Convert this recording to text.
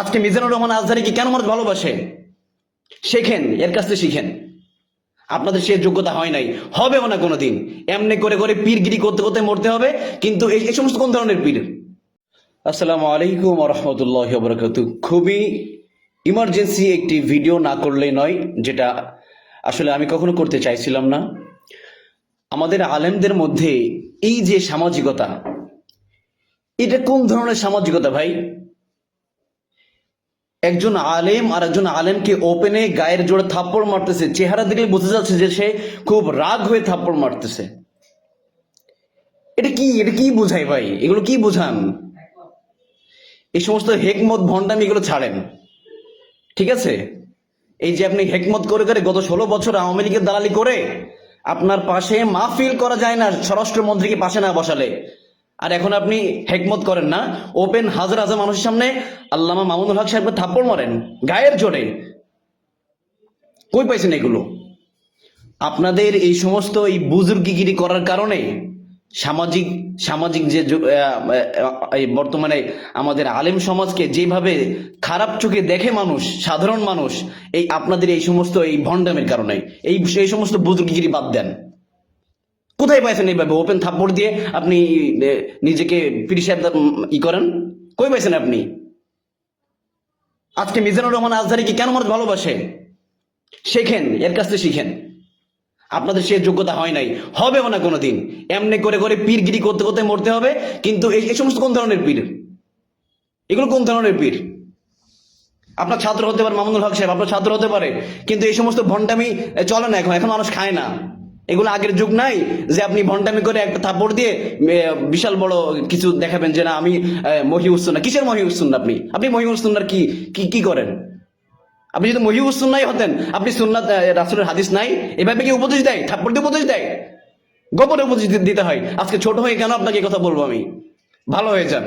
আজকে মিজানুর রহমান আজহারিকে কেন মানুষ ভালোবাসে? শেখেন, এর কাছ থেকে শিখেন। আপনাদের সে যোগ্যতা হয় নাই, হবেও না কোনোদিন। এমনি করে করে পীরগিরি করতে করতে মরতে হবে, কিন্তু এই সমস্ত কোন ধরনের পীর? আসসালামু আলাইকুম রহমতুল্লাহ বরকাতু খুবই ইমার্জেন্সি একটি ভিডিও না করলেই নয়, যেটা আসলে আমি কখনো করতে চাইছিলাম না। আমাদের আলেমদের মধ্যে এই যে সামাজিকতা, এটা কোন ধরনের সামাজিকতা ভাই? একজন আলেম আর একজন আলেমকে ওপেনে গায়ের জোরে থাপ্পড় মারতেছে। চেহারা দেখলে বোঝা যাচ্ছে যে সে খুব রাগ হয়ে থাপ্পড় মারতেছে। এটা কি? এটা কি বোঝায় ভাই? এগুলো কি বোঝান? এই সমস্ত হেকমত, ভণ্ডামি এগুলো ছাড়েন। ঠিক আছে? এই যে আপনি হেকমত করে করে গত ষোলো বছর আওয়ামী লীগের দালালি করে আপনার পাশে মাহফিল করা যায় না, স্বরাষ্ট্রমন্ত্রীকে পাশে না বসালে। আর এখন আপনি হেকমত করেন না। ওপেন হাজার হাজার মানুষের সামনে। আল্লামা মামুনুল হক সাহেবকে থাপ্পড় মারেন, গায়ের জোরে। কই পাইছেন এগুলো? আপনাদের এই সমস্ত এই বুজুর্গিগিরি করার কারণে সামাজিক সামাজিক যে বর্তমানে আমাদের আলেম সমাজকে যেভাবে খারাপ চোখে দেখে মানুষ, সাধারণ মানুষ, এই আপনাদের এই সমস্ত এই ভণ্ডামের কারণে, এই এই সমস্ত বুজুর্গিগিরি বাদ দেন। কোথায় পাইছেন এইভাবে? ওপেন থাপ্পড় দিয়ে আপনি নিজেকে পিরি সাহেব ই করেন? কই পাইছেন আপনি? আজকে মিজানুর রহমান আজহারিকে কেন মানুষ ভালোবাসে? শেখেন, এর কাছ থেকে শিখেন। আপনাদের সে যোগ্যতা হয় নাই। হবেও না কোনোদিন এমনি করে করে পীরগিরি করতে করতে মরতে হবে, কিন্তু এই সমস্ত কোন ধরনের পীর? এগুলো কোন ধরনের পীর? আপনার ছাত্র হতে পারে মামুনুল হক সাহেব, আপনার ছাত্র হতে পারে, কিন্তু এই সমস্ত ভণ্ডামি চলে না এখন। এখন মানুষ খায় না। এগুলো আগের যুগ নাই যে আপনি ভণ্ডামি করে একটা থাপড় দিয়ে বিশাল বড় কিছু দেখাবেন যে না, আমি মহি উসুন্না কিসের মহি উসুন্না আপনি? আপনি মহি উসুন্নার কি কি কি করেন? আপনি যদি মহি উসুন্নাই হতেন, আপনি সুন্নাত রাসূলের হাদিস নাই, এভাবে কি উপদেশ দেয়? থাপ্পড় দিয়ে উপদেশ দেয়? গোপনে উপদেশ দিতে হয়। আজকে ছোট হয়ে কেন আপনাকে কথা বলব আমি? ভালো হয়ে যান।